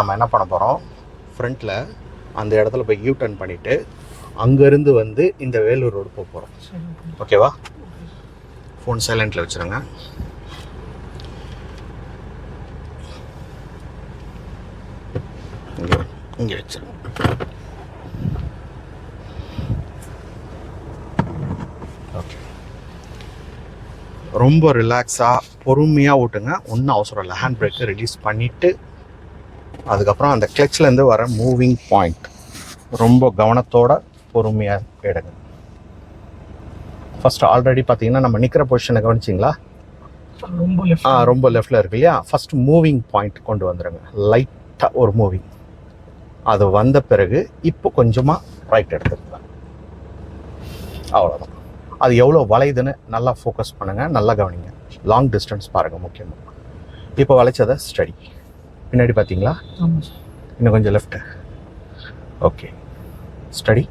நம்ம என்ன பண்ண போகிறோம் ஃப்ரண்ட்டில் அந்த இடத்துல போய் யூ டர்ன் பண்ணிவிட்டு அங்கேருந்து வந்து இந்த வேலூர் ரோடு போக போகிறோம் ஓகேவா ஃபோன் சைலண்ட்டில் வச்சுருங்க. இங்கே இங்கே வச்சுருங்க. ஓகே ரொம்ப ரிலாக்ஸாக பொறுமையாக ஓட்டுங்க. ஒன்றும் அவசரம் இல்லை. ஹேண்ட் பிரேக்கை ரிலீஸ் பண்ணிவிட்டு அதுக்கப்புறம் அந்த கிளச்லேருந்து வர மூவிங் பாயிண்ட். ரொம்ப கவனத்தோட பொறுமையாக எடுங்க. ஃபர்ஸ்ட் ஆல்ரெடி பார்த்தீங்கன்னா நம்ம நிற்கிற பொசிஷனை கவனிச்சிங்களா? ரொம்ப ஆ ரொம்ப லெஃப்டில் இருக்கு இல்லையா? ஃபர்ஸ்ட் மூவிங் பாயிண்ட் கொண்டு வந்துடுங்க லைட்டாக ஒரு மூவிங் அது வந்த பிறகு இப்போ கொஞ்சமாக ரைட் எடுத்துக்கலாம் அவ்வளோதான் அது எவ்வளோ வளையுதுன்னு நல்லா ஃபோக்கஸ் பண்ணுங்கள் நல்லா கவனிங்க. லாங் டிஸ்டன்ஸ் பாருங்கள் முக்கியமாக இப்போ வளைச்சதை ஸ்டடி பின்னாடி பார்த்தீங்களா? இன்னும் கொஞ்சம் லெஃப்ட்டு ஓகே ஸ்டடி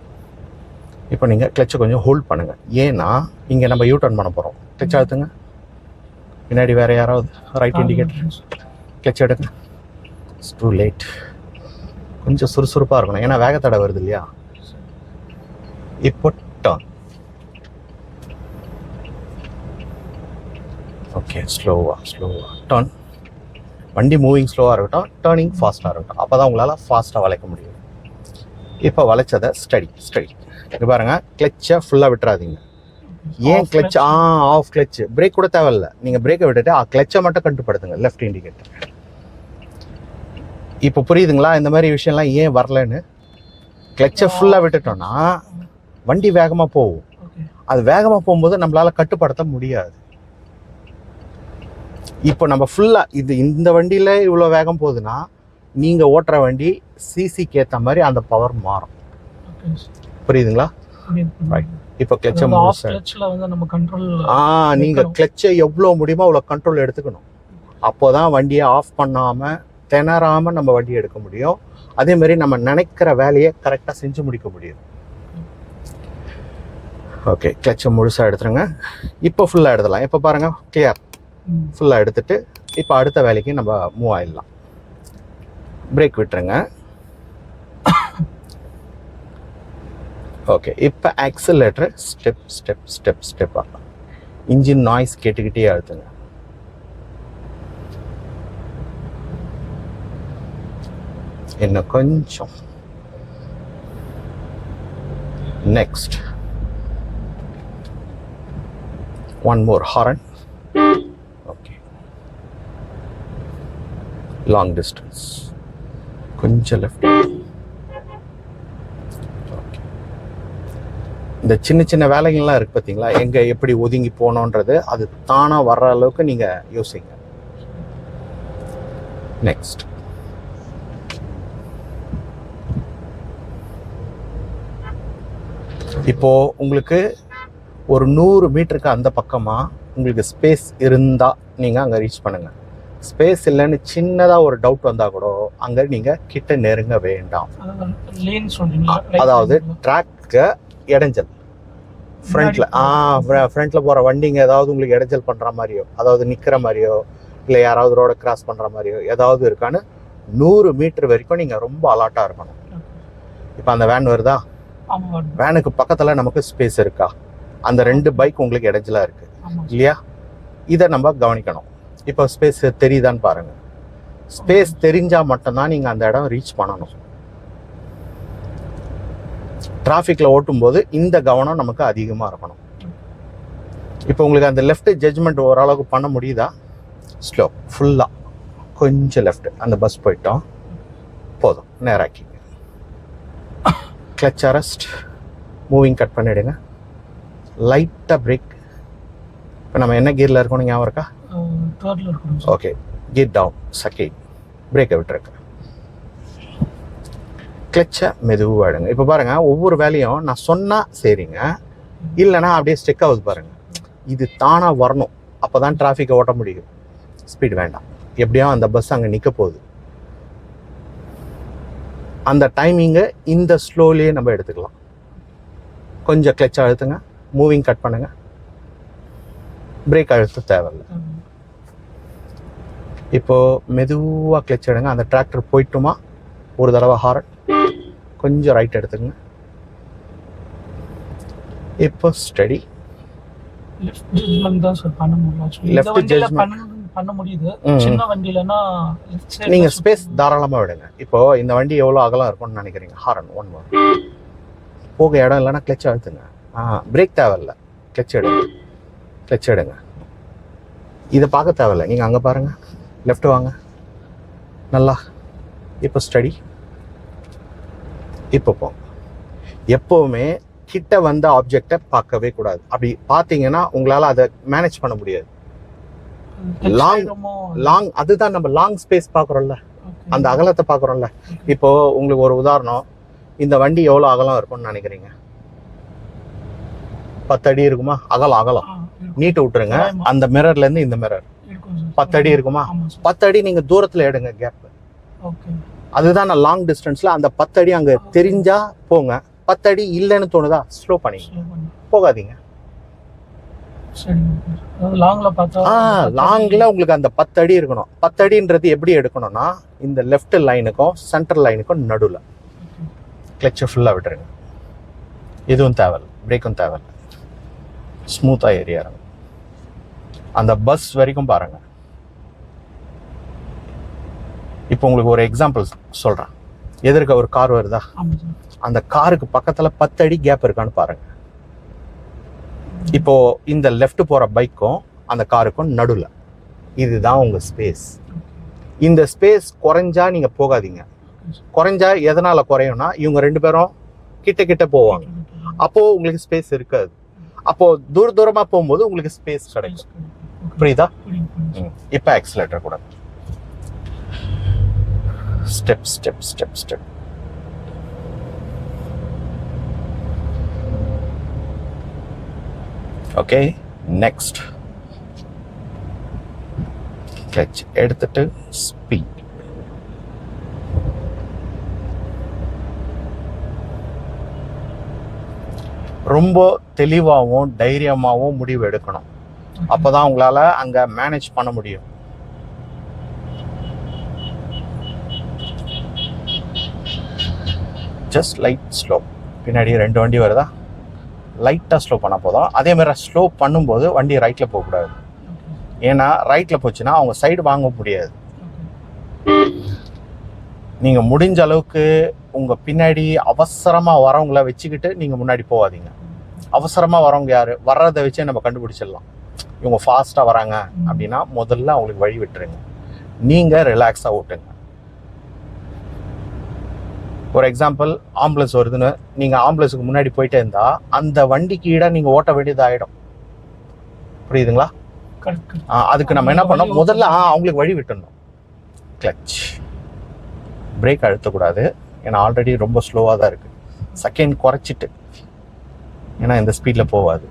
இப்போ நீங்கள் கிளச்சை கொஞ்சம் ஹோல்ட் பண்ணுங்கள் ஏன்னா இங்கே நம்ம யூ டர்ன் பண்ண போகிறோம் கிளச் அழுத்துங்க. பின்னாடி வேறு யாராவது ரைட் இண்டிகேட்டர் கிளச் எடுங்க. டூ லேட் கொஞ்சம் சுறுசுறுப்பாக இருக்கணும். ஏன்னா வேகத்தடை வருது இல்லையா? இப்போ டர்ன் ஓகே ஸ்லோவா ஸ்லோவா டர்ன் வண்டி மூவிங் ஸ்லோவாக இருக்கட்டும் டேர்னிங் ஃபாஸ்ட்டாக இருக்கட்டும். அப்போ தான் உங்களால் ஃபாஸ்ட்டாக வளைக்க முடியும். இப்போ வளைச்சதை ஸ்டடி ஸ்டடி இங்க பாருங்க கிளச்சை ஃபுல்லாக விட்டுறாதீங்க. ஏன் கிளச் ஆ ஆஃப் கிளச் பிரேக் கூட தேவையில்ல. நீங்கள் பிரேக்கை விட்டுட்டு ஆ கிளச்சை மட்டும் கட்டுப்படுத்துங்க லெஃப்ட் இண்டிகேட்டர் இப்போ புரியுதுங்களா? இந்த மாதிரி விஷயம்லாம் ஏன் வரலன்னு? கிளச்சை ஃபுல்லாக விட்டுட்டோம்னா வண்டி வேகமாக போகும். அது வேகமாக போகும்போது நம்மளால கட்டுப்படுத்த முடியாது. இப்போ நம்ம ஃபுல்லாக இது இந்த வண்டியில் இவ்வளோ வேகம் போகுதுன்னா நீங்கள் ஓட்டுற வண்டி சிசிக்கு ஏற்ற மாதிரி அந்த பவர் மாறும். புரியுதுங்களா. இப்போ கிளச்சை ஆ நீங்கள் கிளச்சை எவ்வளோ முடியுமோ அவ்வளோ கண்ட்ரோல் எடுத்துக்கணும். அப்போ தான் வண்டியை ஆஃப் பண்ணாமல் திணறாமல் நம்ம வண்டியை எடுக்க முடியும். அதே மாதிரி நம்ம நினைக்கிற வேலையை கரெக்டாக செஞ்சு முடிக்க முடியும். ஓகே கிளச்சை முழுசாக எடுத்துருங்க. இப்போ ஃபுல்லாக எடுத்துடலாம். இப்போ பாருங்கள் கிளியர் ஃபுல்லாக எடுத்துட்டு இப்போ அடுத்த வேலைக்கு நம்ம மூவ் ஆயிடலாம். பிரேக் விட்டுருங்க. ஓகே இப்போ ஆக்சிலேட்டர் ஸ்டெப் ஸ்டெப் ஸ்டெப் ஸ்டெப்பாக இன்ஜின் நாய்ஸ் கேட்டுக்கிட்டே அழுத்துங்க. இன்னும் கொஞ்சம். Next one more horn okay long distance கொஞ்சம் லெஃப்ட் இந்த சின்ன சின்ன வேலைகள்லாம் இருக்கு பார்த்தீங்களா எங்கே எப்படி ஒதுங்கி போகணுன்றது அது தானாக வர்ற அளவுக்கு நீங்கள் யோசிங்க. நெக்ஸ்ட் இப்போ உங்களுக்கு ஒரு நூறு மீட்டருக்கு அந்த பக்கமாக உங்களுக்கு ஸ்பேஸ் இருந்தால் நீங்கள் அங்கே ரீச் பண்ணுங்கள் ஸ்பேஸ் இல்லைன்னு சின்னதாக ஒரு டவுட் வந்தால் கூட அங்கே நீங்கள் கிட்ட நெருங்க வேண்டாம். அதாவது. ட்ராக்கு இடைஞ்சல். ஃப்ரண்ட்ல ஆ ஃப்ரண்ட்ல போகிற வண்டிங்க ஏதாவது உங்களுக்கு இடைஞ்சல் பண்ணுற மாதிரியோ அதாவது நிற்கிற மாதிரியோ இல்லை யாராவது ரோட கிராஸ் பண்ணுற மாதிரியோ ஏதாவது இருக்கான்னு நூறு மீட்டர் வரைக்கும் நீங்கள் ரொம்ப அலாட்டாக இருக்கணும். இப்போ அந்த வேன் வருதா. வேனுக்கு பக்கத்தில் நமக்கு ஸ்பேஸ் இருக்கா? அந்த ரெண்டு பைக் உங்களுக்கு இடைஞ்சலாக இருக்கு. ஆமா. இல்லையா? இதை நம்ம கவனிக்கணும். இப்போ ஸ்பேஸ் தெரியுதான்னு பாருங்க. ஸ்பேஸ் தெரிஞ்சா மட்டும்தான் நீங்கள் அந்த இடம் ரீச் பண்ணணும். டிராஃபிக்கில் ஓட்டும்போது இந்த கவனம் நமக்கு அதிகமாக இருக்கணும். இப்போ உங்களுக்கு அந்த லெஃப்ட் ஜட்ஜ்மெண்ட் ஓரளவுக்கு பண்ண முடியுதா? ஸ்லோ ஃபுல்லாக கொஞ்சம் லெஃப்ட் அந்த பஸ் போயிட்டோம். போதும். நேராக்கி கிளச் அரெஸ்ட் மூவிங் கட் பண்ணிவிடுங்க லைட்டாக பிரேக் இப்போ நம்ம என்ன கியரில் இருக்கணும் ஞாபகம் இருக்கா? தேர்ட்ல இருக்கணும். ஓகே கீர் டவுன் செகண்ட் பிரேக்கை விட்டுருக்கு கிளச்சை மெதுவாக எடுங்க. இப்போ பாருங்க ஒவ்வொரு வேலையும் நான் சொன்னா சரிங்க இல்லைன்னா அப்படியே ஸ்டெக் ஆகுது பாருங்க. இது தானாக வரணும். அப்போ தான் டிராஃபிக்கை ஓட்ட முடியும். ஸ்பீட் வேண்டாம். எப்படியோ அந்த பஸ் அங்கே நிற்க போகுது. அந்த டைமிங்கை இந்த ஸ்லோலியே நம்ம எடுத்துக்கலாம். கொஞ்சம் கிளச் அழுத்துங்க. மூவிங் கட் பண்ணுங்க. பிரேக் அழுத்த தேவையில்லை. ஆமா. இப்போ மெதுவாக கிளச் எடுங்க. அந்த டிராக்டர் போயிட்டுமா? ஒரு தடவை ஹாரன் கொஞ்சம் ரைட் எடுத்துங்க இப்போ ஸ்டடி நீங்கள் ஸ்பேஸ் தாராளமாக விடுங்க. இப்போ இந்த வண்டி எவ்வளோ அகலம் இருக்கும்னு நினைக்கிறீங்க? ஹாரன் ஒன் மோர் போக இடம் இல்லைன்னா கிளச் அழுத்துங்க. பிரேக் தேவையில்ல. கிளச் எடுங்க. கிளச் எடுங்க. இதை பார்க்க தேவையில்ல. நீங்கள் அங்கே பாருங்கள் லெஃப்ட் வாங்க. நல்லா. இப்போ ஸ்டடி இப்போ போங்க எப்போவுமே கிட்ட வந்த ஆப்ஜெக்டை பார்க்கவே கூடாது. அப்படி பார்த்தீங்கன்னா உங்களால் அதை மேனேஜ் பண்ண முடியாது. Long- லாங் அதுதான் நம்ம லாங் ஸ்பேஸ் பார்க்குறோம்ல. அந்த அகலத்தை பார்க்குறோம்ல. இப்போ உங்களுக்கு ஒரு உதாரணம். இந்த வண்டி எவ்வளோ அகலம் இருக்கும்னு நினைக்கிறீங்க? பத்து அடி இருக்குமா? அகலம் அகலம். நீட்டு விட்டுருங்க. அந்த மிரர்ல இருந்து இந்த மிரர் பத்து அடி இருக்குமா பத்து அடி நீங்க தூரத்துல எடுங்க கேப் ஓகே அதுதான் நான் லாங் டிஸ்டன்ஸ்ல அந்த பத்து அடி அங்க தெரிஞ்சா போங்க. பத்து அடி இல்லைன்னு தோணுதா ஸ்லோ பண்ணி. போகாதீங்க. லாங்ல உங்களுக்கு அந்த பத்து அடி இருக்கணும். பத்து அடின்றது எப்படி எடுக்கணும்னா இந்த லெஃப்ட் லைனுக்கும் சென்டர் லைனுக்கும் நடுவில். கிளச்சை ஃபுல்லாக விட்டுருங்க. எதுவும் தேவையில்ல. பிரேக்கும் தேவையில்ல. ஸ்மூத்தாக இறங்கும். அந்த பஸ் வரைக்கும் பாருங்க. இப்போ உங்களுக்கு ஒரு எக்ஸாம்பிள் சொல்கிறேன் எதிர்க்க ஒரு கார் வருதா? அந்த காருக்கு பக்கத்தில் பத்து அடி கேப் இருக்கான்னு பாருங்க. இப்போ இந்த லெஃப்ட் போகிற பைக்கும் அந்த காருக்கும் நடுவில். இதுதான் உங்கள் ஸ்பேஸ் இந்த ஸ்பேஸ் குறைஞ்சா நீங்கள் போகாதீங்க. குறைஞ்சா எதனால குறையும்னா இவங்க ரெண்டு பேரும் கிட்ட கிட்ட போவாங்க. அப்போ உங்களுக்கு ஸ்பேஸ் இருக்காது. அப்போ தூர தூரமா போகும்போது உங்களுக்கு ஸ்பேஸ் கிடைக்கும். புரியுதா? ம். இப்போ ஆக்சிலேட்டர் கூட. Step step step step okay next clutch எடுத்துட்டு ஸ்பீட் ரொம்ப தெளிவாகவும் தைரியமாகவும் முடிவு எடுக்கணும். அப்போதான் உங்களால அங்க மேனேஜ் பண்ண முடியும். ஜஸ்ட் லைட் ஸ்லோ பின்னாடி ரெண்டு வண்டி வருதா? லைட்டாக ஸ்லோ பண்ண போதும். அதே மாதிரி ஸ்லோ பண்ணும்போது வண்டி ரைட்டில் போகக்கூடாது. ஏன்னா ரைட்டில் போச்சுன்னா அவங்க சைடு வாங்க முடியாது. நீங்கள் முடிஞ்ச அளவுக்கு உங்கள் பின்னாடி அவசரமாக வரவங்கள வச்சுக்கிட்டு நீங்கள் முன்னாடி போகாதீங்க. அவசரமாக வரவங்க யார்? வர்றதை வச்சே நம்ம கண்டுபிடிச்சிடலாம். இவங்க ஃபாஸ்ட்டாக வராங்க அப்படின்னா முதல்ல அவங்களுக்கு வழி விட்டுருங்க. நீங்கள் ரிலாக்ஸாக ஓட்டுங்க. ஒரு எக்ஸாம்பிள் ஆம்புலன்ஸ் வருதுன்னு நீங்கள் ஆம்புலன்ஸுக்கு முன்னாடி போயிட்டே இருந்தா அந்த வண்டிக்கு ஈடாக நீங்கள் ஓட்ட வேண்டியதாயிடும். புரியுதுங்களா? அதுக்கு நம்ம என்ன பண்ணோம் முதல்ல ஆ, அவங்களுக்கு வழி விட்டுடணும். கிளச் பிரேக் அழுத்தக்கூடாது. ஏன்னா ஆல்ரெடி ரொம்ப ஸ்லோவாக தான் இருக்குது செகண்ட் குறைச்சிட்டு. ஏன்னா இந்த ஸ்பீடில் போகாது.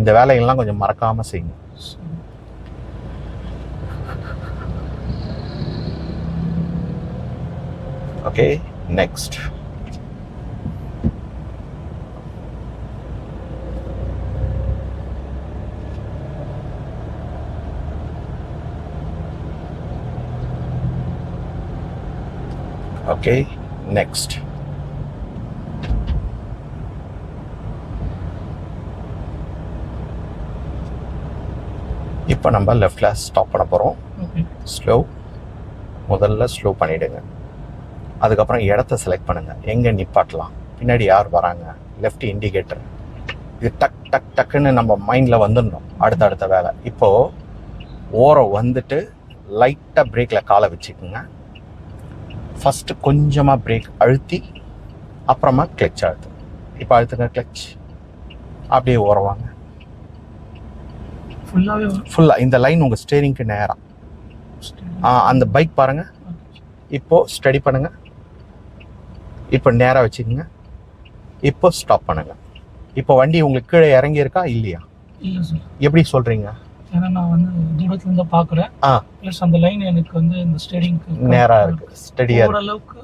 இந்த வேலைகள்லாம் கொஞ்சம் மறக்காமல் செய்யுங்க. ஓகே நெக்ஸ்ட் ஓகே நெக்ஸ்ட் இப்போ நம்ம லெஃப்டில் ஸ்டாப் பண்ண போகிறோம் ஸ்லோ முதல்ல ஸ்லோ பண்ணிவிடுங்க அதுக்கப்புறம் இடத்த செலக்ட் பண்ணுங்கள் எங்கே நிப்பாட்டலாம்? பின்னாடி யார் வராங்க? லெஃப்ட் இண்டிகேட்டர் இது டக் டக் டக்குன்னு நம்ம மைண்டில் வந்துடணும். அடுத்த அடுத்த வேலை. இப்போது ஓரம் வந்துட்டு லைட்டாக பிரேக்கில் காலை வச்சுக்கோங்க. ஃபஸ்ட்டு கொஞ்சமாக பிரேக் அழுத்தி அப்புறமா கிளச் அழுத்து. இப்போ அழுத்துங்க கிளச் அப்படியே ஓரவாங்க ஃபுல்லாவே வரும் ஃபுல்லாக இந்த லைன் உங்கள் ஸ்டேரிங்க்கு நேராக அந்த பைக் பாருங்கள் இப்போ ஸ்டடி பண்ணுங்க. இப்போ நேராக வச்சுக்கோங்க. இப்போ ஸ்டாப் பண்ணுங்க. இப்போ வண்டி உங்களுக்கு கீழே இறங்கி இருக்கா இல்லையா? இல்ல சார் எப்படி சொல்றீங்க? ஏன்னா நான் வந்து பாக்குறேன் ஆ. ப்ளஸ் அந்த லைன் எனக்கு வந்து இந்த ஸ்டேடிங்க்கு நேரா இருக்கு. ஸ்டடியா இருக்கு. ஓரளவுக்கு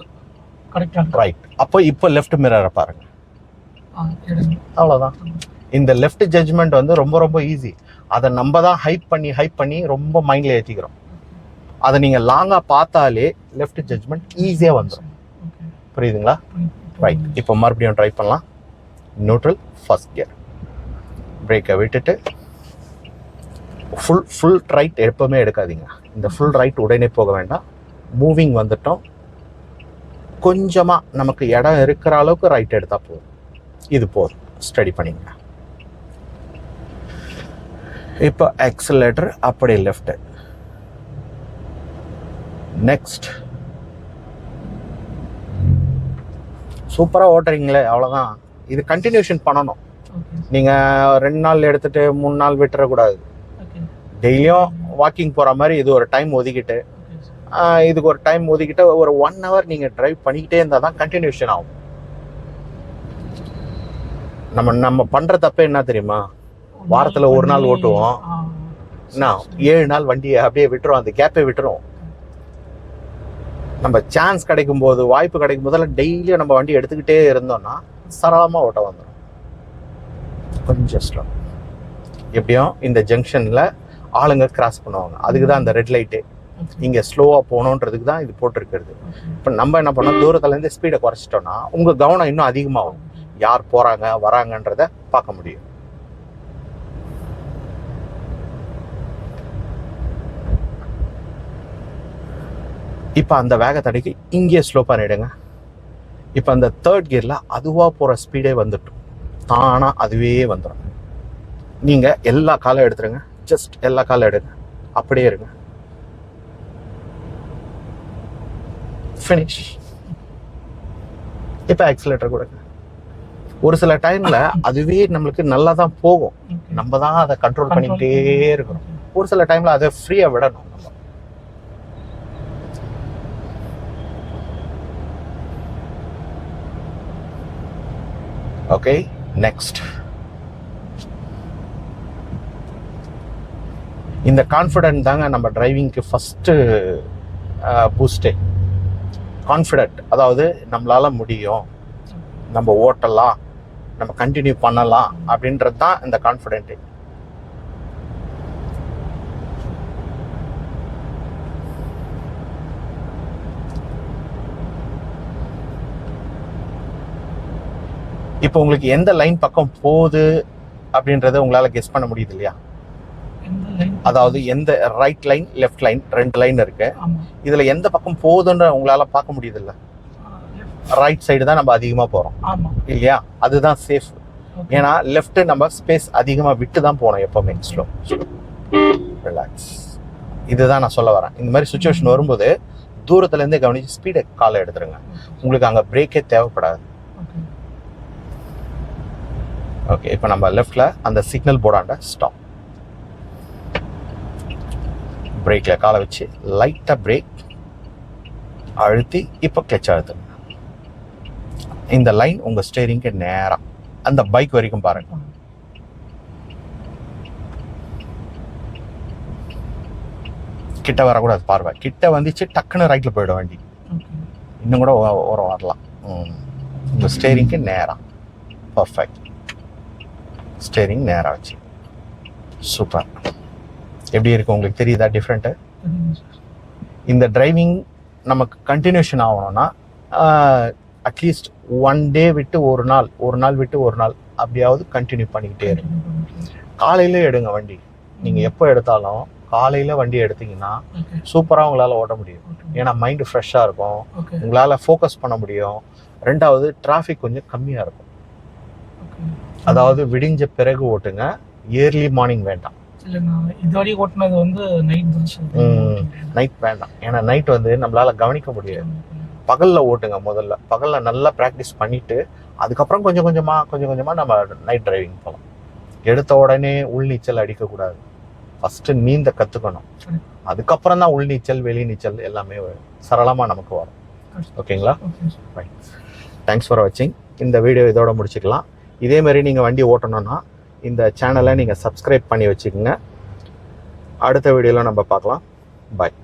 கரெக்டா இருக்கு. ரைட் அப்போ இப்போ லெஃப்ட் மிரரை பாருங்க. ஆ, எடுங்க. அவ்வளோதான். இந்த லெஃப்ட் ஜட்ஜ்மெண்ட் வந்து ரொம்ப ரொம்ப ஈஸி அதை நம்ம தான் ஹைப் பண்ணி ஹைப் பண்ணி ரொம்ப மைண்டில் ஏற்றிக்கிறோம் அதை நீங்கள் லாங்காக பார்த்தாலே லெஃப்ட் ஜட்ஜ்மெண்ட் ஈஸியாக வந்துடும் புரியுதுங்களா? ரைட் இப்போ மறுபடியும் ட்ரை பண்ணலாம். நியூட்ரல் ஃபர்ஸ்ட் கியர் பிரேக்கை விட்டுட்டு ஃபுல் ஃபுல் ரைட் எப்பவுமே எடுக்காதீங்க. இந்த ஃபுல் ரைட் உடனே போக வேண்டாம். மூவிங் வந்துட்டோம். கொஞ்சமாக நமக்கு இடம் இருக்கிற அளவுக்கு ரைட் எடுத்தால் போதும். இது போதும். ஸ்டடி பண்ணிங்க. இப்போ ஆக்சிலேட்டர் அப்படியே லெஃப்ட் நெக்ஸ்ட் சூப்பராக ஓட்டுறீங்களே அவ்வளோதான் இது கண்டினியூஷன் பண்ணணும். நீங்கள் ரெண்டு நாள் எடுத்துட்டு மூணு நாள் விட்டுறக்கூடாது. டெய்லியும் வாக்கிங் போகிற மாதிரி இது ஒரு டைம் ஒதுக்கிட்டு இதுக்கு ஒரு டைம் ஒதுக்கிட்டு ஒரு ஒன் ஹவர் நீங்கள் டிரைவ் பண்ணிக்கிட்டே இருந்தால் தான் கண்டினியூஷன் ஆகும். நம்ம நம்ம பண்ணுற தப்பே என்ன தெரியுமா? வாரத்துல ஒரு நாள் ஓட்டுவோம். என்ன? ஏழு நாள் வண்டியை அப்படியே விட்டுரும் அந்த கேப்பை விட்டுரும். நம்ம சான்ஸ் கிடைக்கும் போது வாய்ப்பு கிடைக்கும் போதெல்லாம் டெய்லியும் நம்ம வண்டி எடுத்துக்கிட்டே இருந்தோம்னா சரளமாக ஓட்ட வந்துடும் கொஞ்சம் ஸ்லோ எப்படியும் இந்த ஜங்ஷனில் ஆளுங்க கிராஸ் பண்ணுவாங்க. அதுக்கு தான் அந்த ரெட் லைட்டு இங்கே ஸ்லோவாக போகணுன்றதுக்கு தான் இது போட்டிருக்கிறது. இப்போ நம்ம என்ன பண்ணோம்? தூரத்துலேருந்து ஸ்பீடை குறைச்சிட்டோம்னா உங்கள் கவனம் இன்னும் அதிகமாகும். யார் போகிறாங்க வராங்கன்றத பார்க்க முடியும். இப்போ அந்த வேகத்தடைக்கு இங்கேயே ஸ்லோ பண்ணிடுங்க இப்போ அந்த தேர்ட் கியரில் அதுவாக போகிற ஸ்பீடே வந்துட்டும் தானாக அதுவே வந்துடும் நீங்கள் எல்லா காலம் எடுத்துருங்க. ஜஸ்ட் எல்லா காலம் எடுங்க. அப்படியே இருங்க. ஃபினிஷ் இப்போ ஆக்சிலேட்டர் கொடுங்க. ஒரு சில டைம்ல அதுவே நம்மளுக்கு நல்லா தான் போகும் நம்ம தான் அதை கண்ட்ரோல் பண்ணிக்கிட்டே இருக்கிறோம் ஒரு சில டைம்ல அதை ஃப்ரீயா விடணும். நம்ம ஓகே நெக்ஸ்ட் இந்த கான்ஃபிடென்ட் தாங்க நம்ம டிரைவிங்க்கு ஃபஸ்ட்டு பூஸ்டே கான்ஃபிடென்ட் அதாவது நம்மளால் முடியும். நம்ம ஓட்டலாம் நம்ம கண்டினியூ பண்ணலாம் அப்படின்றது தான் இந்த கான்ஃபிடென்ட்டு இப்போ உங்களுக்கு எந்த லைன் பக்கம் போகுது அப்படின்றத உங்களால கெஸ் பண்ண முடியுது இல்லையா? அதாவது எந்த ரைட் லைன் லெஃப்ட் லைன் ரெண்டு லைன் இருக்கு. இதுல எந்த பக்கம் போகுதுன்ற உங்களால பார்க்க முடியுது இல்ல. ரைட் சைடு தான் நம்ம அதிகமா போறோம். இல்லையா? அதுதான் சேஃப். ஏன்னா லெஃப்ட் நம்ம ஸ்பேஸ் அதிகமா விட்டு தான் போனோம் எப்பவுமே ஸ்லோ ரிலாக்ஸ் இதுதான் நான் சொல்ல வரேன். இந்த மாதிரி சுச்சுவேஷன் வரும்போது தூரத்துல இருந்தே கவனிச்சு ஸ்பீடை காலை எடுத்துருங்க. உங்களுக்கு அங்க பிரேக்கே தேவைப்படாது. ஓகே இப்போ நம்ம லெஃப்ட்ல அந்த சிக்னல் போர்டாண்ட ஸ்டாப் பிரேக்ல காலை வச்சு லைட்டா பிரேக் அழுத்தி இப்போ கிளச் அழுத்துங்க. இந்த லைன் உங்க ஸ்டேரிங்க்கு நேரா. அந்த பைக் வரைக்கும் பாருங்க. கிட்ட வரக்கூடாது பார்வை. கிட்ட வந்துச்சு டக்குன்னு ரைட்ல போயிடும் வண்டி. இன்னும் கூட ஓரம் வரலாம். ம். உங்க ஸ்டேரிங்க்கு நேரா. பர்ஃபெக்ட் ஸ்டேரிங் நேரா வச்சு சூப்பர் எப்படி இருக்கு உங்களுக்கு தெரியுதா டிஃப்ரெண்ட்டு இந்த டிரைவிங் நமக்கு கண்டினியூஷன் ஆகணும்னா அட்லீஸ்ட் ஒன் டே விட்டு ஒரு நாள் ஒரு நாள் விட்டு ஒரு நாள் அப்படியாவது கண்டினியூ பண்ணிக்கிட்டே இருங்க காலையில எடுங்க வண்டி. நீங்க எப்போ எடுத்தாலும் காலையில வண்டி எடுத்தீங்கன்னா ஓகே சூப்பரா உங்களால ஓட்ட முடியும். ஏன்னா மைண்டு ஃப்ரெஷ்ஷாக இருக்கும். உங்களால ஃபோக்கஸ் பண்ண முடியும். ரெண்டாவது டிராஃபிக் கொஞ்சம் கம்மியா இருக்கும். அதாவது விடிஞ்ச பிறகு ஓட்டுங்க. இயர்லி மார்னிங் வேண்டாம். இல்ல நான் இது வரைக்கும் ஓட்டுனது வந்து நைட் வேண்டாம். ஏன்னா நைட் வந்து நம்மளால கவனிக்க முடியாது. பகல்ல ஓட்டுங்க முதல்ல. பகல்ல நல்லா ப்ராக்டிஸ் பண்ணிட்டு அதுக்கப்புறம் கொஞ்சம் கொஞ்சமா கொஞ்சம் கொஞ்சமா நம்ம நைட் டிரைவிங் போகலாம் எடுத்த உடனே உள்நீச்சல் அடிக்கக்கூடாது. ஃபர்ஸ்ட் நீந்த கத்துக்கணும். சரி. அதுக்கப்புறம் தான் உள்நீச்சல் வெளி நீச்சல் எல்லாமே சரளமா நமக்கு வரும். ஓகேங்களா? தேங்க்ஸ் ஃபார் வாட்சிங் இந்த வீடியோ இதோட முடிச்சுக்கலாம். இதே மாதிரி நீங்கள் வண்டி ஓட்டணும்னா இந்த சேனலை நீங்கள் சப்ஸ்கிரைப் பண்ணி வச்சுக்கோங்க. அடுத்த வீடியோவில் நம்ம பார்க்கலாம். பாய்